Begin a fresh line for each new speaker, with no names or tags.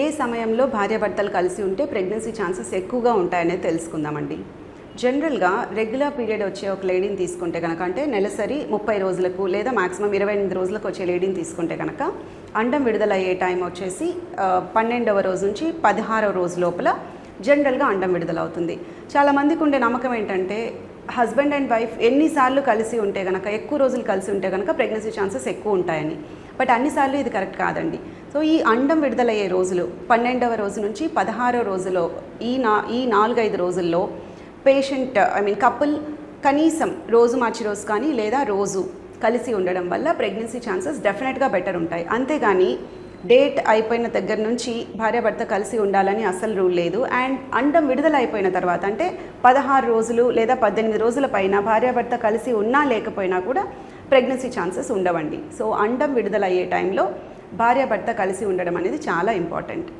ఏ సమయంలో భార్యాభర్తలు కలిసి ఉంటే ప్రెగ్నెన్సీ ఛాన్సెస్ ఎక్కువగా ఉంటాయనేది తెలుసుకుందామండి. జనరల్గా రెగ్యులర్ పీరియడ్ వచ్చే ఒక లేడీని తీసుకుంటే కనుక అంటే నెలసరి ముప్పై రోజులకు లేదా మాక్సిమం ఇరవై ఎనిమిది రోజులకు వచ్చే లేడీని తీసుకుంటే కనుక అండం విడుదలయ్యే టైం వచ్చేసి పన్నెండవ రోజు నుంచి పదహారవ రోజు లోపల జనరల్గా అండం విడుదలవుతుంది. చాలామందికి ఉండే నమ్మకం ఏంటంటే హస్బెండ్ అండ్ వైఫ్ ఎన్నిసార్లు కలిసి ఉంటే కనుక ఎక్కువ రోజులు కలిసి ఉంటే కనుక ప్రెగ్నెన్సీ ఛాన్సెస్ ఎక్కువ ఉంటాయని. బట్ అన్నిసార్లు ఇది కరెక్ట్ కాదండి. సో ఈ అండం విడుదలయ్యే రోజులు పన్నెండవ రోజు నుంచి పదహారవ రోజులో ఈ నా ఈ నాలుగైదు రోజుల్లో పేషెంట్ ఐ మీన్ కపుల్ కనీసం రోజు మార్చి రోజు కానీ లేదా రోజు కలిసి ఉండడం వల్ల ప్రెగ్నెన్సీ ఛాన్సెస్ డెఫినెట్గా బెటర్ ఉంటాయి. అంతేగాని డేట్ అయిపోయిన దగ్గర నుంచి భార్యాభర్త కలిసి ఉండాలని అసలు రూల్ లేదు. అండ్ అండం విడుదల అయిపోయిన తర్వాత అంటే పదహారు రోజులు లేదా పద్దెనిమిది రోజుల పైన భార్యాభర్త కలిసి ఉన్నా లేకపోయినా కూడా ప్రెగ్నెన్సీ ఛాన్సెస్ ఉండవండి. సో అండం విడుదల అయ్యే టైంలో భార్యాభర్త కలిసి ఉండడం అనేది చాలా ఇంపార్టెంట్.